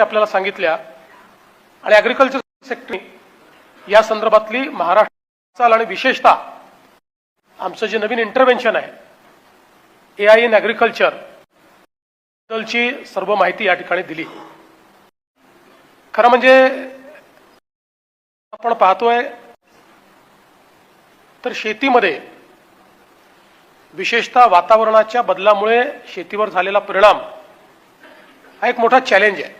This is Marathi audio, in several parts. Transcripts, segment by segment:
गोष्टी आपल्याला सांगितल्या. आणि ॲग्रिकल्चर सेक्टर या संदर्भातली महाराष्ट्र आणि विशेषतः आमचं जे नवीन इंटरव्हेन्शन आहे ए आय इन ॲग्रिकल्चर बद्दलची सर्व माहिती या ठिकाणी दिली. खरं म्हणजे आपण पाहतोय तर शेतीमध्ये विशेषतः वातावरणाच्या बदलामुळे शेतीवर झालेला परिणाम हा एक मोठा चॅलेंज आहे.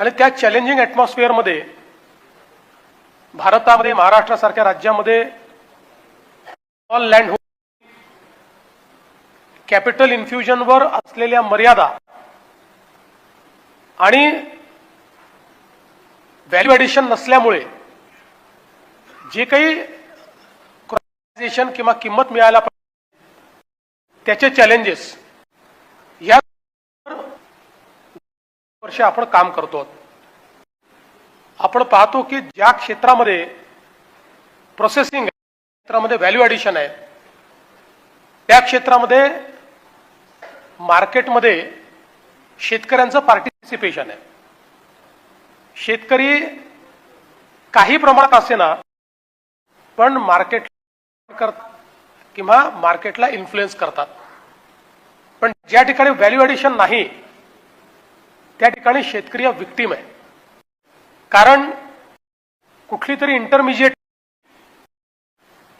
आणि त्या चॅलेंजिंग ॲटमॉस्फिअरमध्ये भारतामध्ये महाराष्ट्रासारख्या राज्यामध्ये ऑल लँड कॅपिटल इन्फ्युजनवर असलेल्या मर्यादा आणि व्हॅल्यू ॲडिशन नसल्यामुळे जे काही क्रॉपेशन किंवा किंमत मिळायला पाहिजे त्याचे चॅलेंजेस या वर्ष आपण काम करतो. आपण पाहतो की ज्या क्षेत्रामध्ये प्रोसेसिंग क्षेत्रामध्ये व्हॅल्यू ॲडिशन आहे त्या क्षेत्रामध्ये मार्केटमध्ये शेतकऱ्यांचं पार्टिसिपेशन आहे. शेतकरी काही प्रमाणात असे ना पण मार्केट करतात किंवा मार्केटला इन्फ्लुएन्स करतात. पण ज्या ठिकाणी व्हॅल्यू ॲडिशन नाही त्या ठिकाणी शेतकरी हा विक्टीम आहे. कारण कुठली तरी इंटरमिजिएट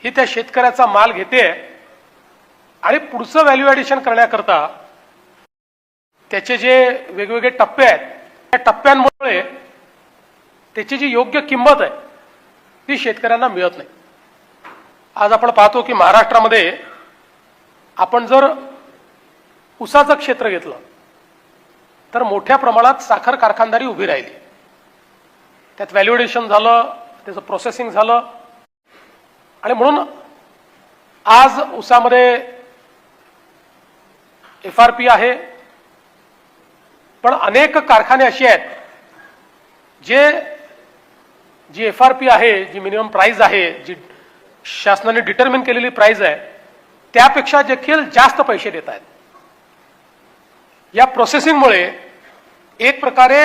ही त्या शेतकऱ्याचा माल घेते आणि पुढचं व्हॅल्यू ॲडिशन करण्याकरता त्याचे जे वेगवेगळे टप्पे आहेत त्या टप्प्यांमुळे त्याची जी योग्य किंमत आहे ती शेतकऱ्यांना मिळत नाही. आज आपण पाहतो की महाराष्ट्रामध्ये आपण जर उसाचं क्षेत्र घेतलं तर मोठ्या प्रमाणात साखर कारखानदारी उभी राहिली. त्यात व्हॅल्युएशन झालं त्याचं प्रोसेसिंग झालं. आणि म्हणून आज उसामध्ये एफ आर पी आहे. पण अनेक कारखाने असे आहेत जे जी एफ आर पी आहे जी मिनिमम प्राइस आहे जी शासनाने डिटर्मिन केलेली प्राइस आहे त्यापेक्षा देखील जास्त पैसे देत आहेत. या प्रोसेसिंगमुळे एक प्रकारे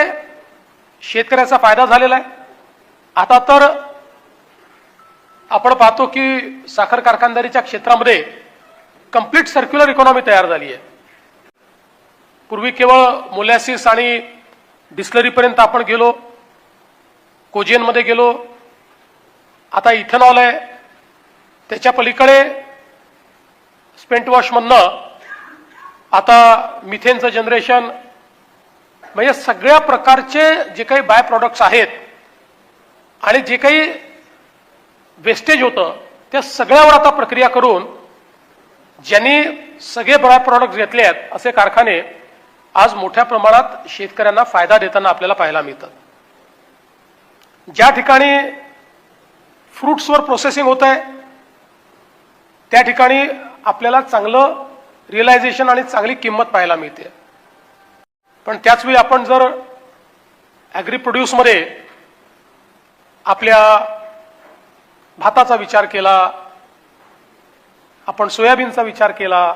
शेतकऱ्याचा फायदा झालेला आहे. आता तर आपण पाहतो की साखर कारखानदारीच्या क्षेत्रामध्ये कंप्लीट सर्क्युलर इकॉनॉमी तयार झाली आहे. पूर्वी केवळ मोलॅसिस आणि डिस्लरीपर्यंत आपण गेलो कोजियनमध्ये गेलो आता इथेनॉल आहे. त्याच्या पलीकडे स्पेंट वॉशमधनं आता मिथेनचं जनरेशन म्हणजे सगळ्या प्रकारचे जे काही बाय प्रॉडक्ट्स आहेत आणि जे काही वेस्टेज होतं त्या सगळ्यावर आता प्रक्रिया करून ज्यांनी सगळे बाय प्रॉडक्ट घेतले आहेत असे कारखाने आज मोठ्या प्रमाणात शेतकऱ्यांना फायदा देताना आपल्याला पाहायला मिळतात ज्या ठिकाणी फ्रुट्सवर प्रोसेसिंग होत आहे त्या ठिकाणी आपल्याला चांगलं रिअलायझेशन आणि चांगली किंमत पाहायला मिळते. पण त्याच वेळी आपण जर ॲग्री प्रोड्यूसमध्ये आपल्या भाताचा विचार केला आपण सोयाबीनचा विचार केला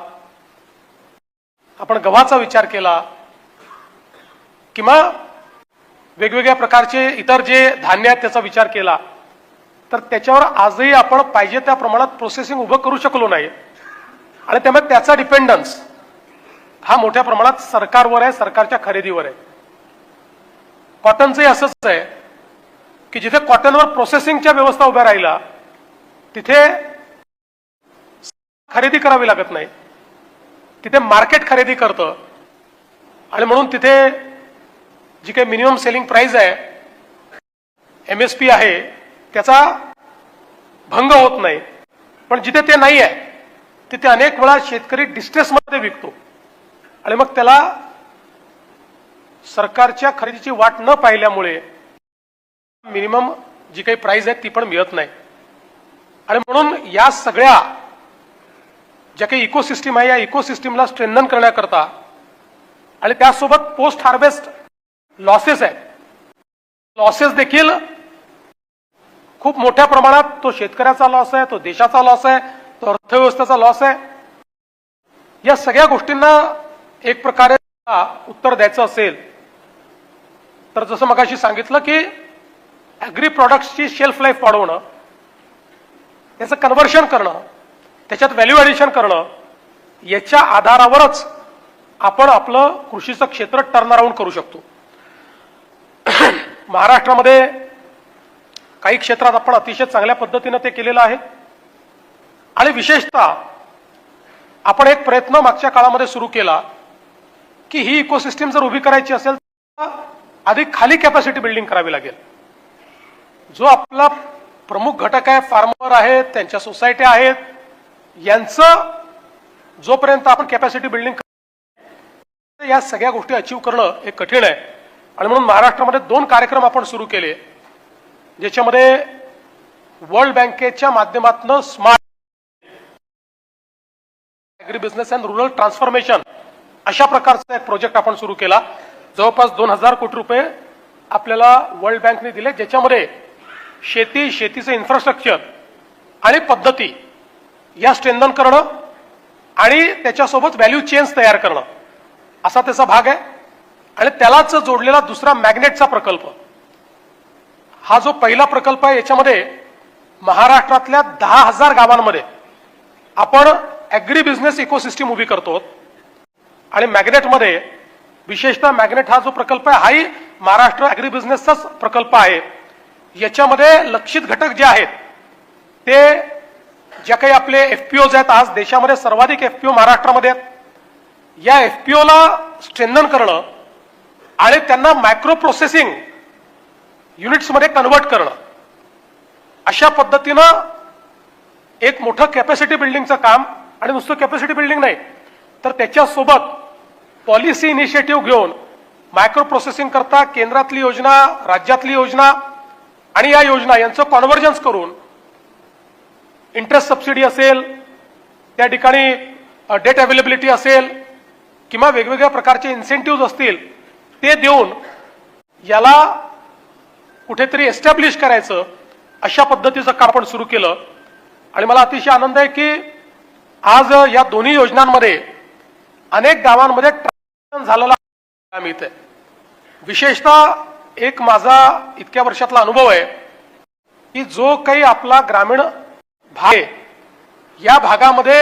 आपण गव्हाचा विचार केला किंवा वेगवेगळ्या प्रकारचे इतर जे धान्य आहेत त्याचा विचार केला तर त्याच्यावर आजही आपण पाहिजे त्या प्रमाणात प्रोसेसिंग उभं करू शकलो नाही. आणि त्यामुळे त्याचा डिपेंडन्स हा मोठ्या प्रमाणात सरकारवर आहे सरकारच्या खरेदीवर आहे. कॉटनचंही असंच आहे की जिथे कॉटनवर प्रोसेसिंगच्या व्यवस्था उभ्या राहिला तिथे खरेदी करावी लागत नाही. तिथे मार्केट खरेदी करतं. आणि म्हणून तिथे जी काही मिनिमम सेलिंग प्राईज आहे एम एस पी आहे त्याचा भंग होत नाही. पण जिथे ते नाही आहे तिथे अनेक वेळा शेतकरी डिस्ट्रेसमध्ये विकतो. आणि मग त्याला सरकारच्या खरेदीची वाट न पाहिल्यामुळे मिनिमम जी काही प्राइस आहे ती पण मिळत नाही. आणि म्हणून या सगळ्या ज्या काही इकोसिस्टीम आहे या इकोसिस्टीमला स्ट्रेंथन करण्याकरता आणि त्यासोबत पोस्ट हार्वेस्ट लॉसेस आहेत. लॉसेस देखील खूप मोठ्या प्रमाणात तो शेतकऱ्याचा लॉस आहे तो देशाचा लॉस आहे. तो अर्थव्यवस्थेचा लॉस आहे. या सगळ्या गोष्टींना एक प्रकारे उत्तर द्यायचं असेल तर जसं मगाशी सांगितलं की ॲग्री प्रॉडक्ट्सची शेल्फ लाईफ वाढवणं त्याचं कन्व्हर्शन करणं त्याच्यात व्हॅल्यू ॲडिशन करणं याच्या आधारावरच आपण आपलं कृषीचं क्षेत्र टर्न अराऊंड करू शकतो. महाराष्ट्रामध्ये काही क्षेत्रात आपण अतिशय चांगल्या पद्धतीनं ते केलेलं आहे. आणि विशेषतः आपण एक प्रयत्न मागच्या काळामध्ये सुरू केला की ही इकोसिस्टीम जर उभी करायची असेल तर अधिक खाली कॅपॅसिटी बिल्डिंग करावी लागेल. जो आपला प्रमुख घटक आहे फार्मर आहेत त्यांच्या सोसायट्या आहेत यांचं जोपर्यंत आपण कॅपॅसिटी बिल्डिंग या सगळ्या गोष्टी अचीव्ह करणं हे कठीण आहे. आणि म्हणून महाराष्ट्रामध्ये दोन कार्यक्रम आपण सुरू केले ज्याच्यामध्ये वर्ल्ड बँकेच्या माध्यमातून smart agri business and rural transformation अशा प्रकारचा एक प्रोजेक्ट आपण सुरू केला. जवळपास दोन हजार कोटी रुपये आपल्याला वर्ल्ड बँकने दिले ज्याच्यामध्ये शेती शेतीचं इन्फ्रास्ट्रक्चर आणि पद्धती या स्ट्रेंथन करणं आणि त्याच्यासोबत व्हॅल्यू चेन्स तयार करणं. असा त्याचा भाग आहे. आणि त्यालाच जोडलेला दुसरा मॅग्नेटचा प्रकल्प. हा जो पहिला प्रकल्प आहे याच्यामध्ये महाराष्ट्रातल्या दहा हजार गावांमध्ये आपण ऍग्री बिझनेस इकोसिस्टीम उभी करतो. आणि मॅग्नेटमध्ये विशेषतः मॅग्नेट हा जो प्रकल्प आहे हाही महाराष्ट्र ऍग्री बिझनेसचाच प्रकल्प आहे. याच्यामध्ये लक्षित घटक जे आहेत ते ज्या काही आपले एफपीओज आहेत आज देशामध्ये सर्वाधिक एफपीओ महाराष्ट्रामध्ये आहेत. या एफपीओला स्ट्रेंथन करणं आणि त्यांना मायक्रो प्रोसेसिंग युनिट्समध्ये कन्वर्ट करणं. अशा पद्धतीनं एक मोठं कॅपॅसिटी बिल्डिंगचं काम आणि नुसतं कॅपॅसिटी बिल्डिंग नाही. तर त्याच्यासोबत पॉलिसी इनिशिएटिव्ह घेऊन मायक्रो प्रोसेसिंग करता केंद्रातली योजना राज्यातली योजना आणि या योजना यांचं कॉन्व्हर्जन्स करून इंटरेस्ट सबसिडी असेल त्या ठिकाणी डेट अवेलेबिलिटी असेल किंवा वेगवेगळ्या प्रकारचे इन्सेंटिव्ह असतील ते देऊन याला कुठेतरी एस्टॅब्लिश करायचं अशा पद्धतीचं काम आपण सुरू केलं. आणि मला अतिशय आनंद आहे की आज या दोन्ही योजनांमध्ये अनेक गावांमध्ये ट्रान्झॅक्शन झालेला मिळतंय विशेषतः एक माझा इतक्या वर्षातला अनुभव आहे की जो काही आपला ग्रामीण भाग आहे या भागामध्ये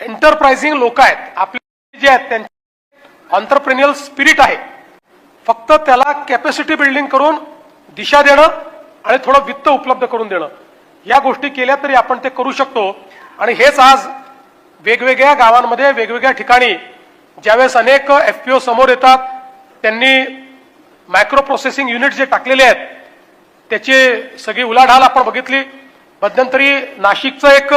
एंटरप्राइझिंग लोक आहेत. आपले जे आहेत त्यांचे ऑन्टरप्रिन्युअल स्पिरिट आहे. फक्त त्याला कॅपॅसिटी बिल्डिंग करून दिशा देणं आणि थोडं वित्त उपलब्ध करून देणं. या गोष्टी केल्या तरी आपण ते करू शकतो. आणि हेच आज वेगवेगळ्या गावांमध्ये वेगवेगळ्या ठिकाणी ज्यावेळेस अनेक एफपीओ समोर येतात त्यांनी मायक्रो प्रोसेसिंग युनिट जे टाकलेले आहेत त्याची सगळी उलाढाल आपण बघितली. मध्यंतरी नाशिकचं एक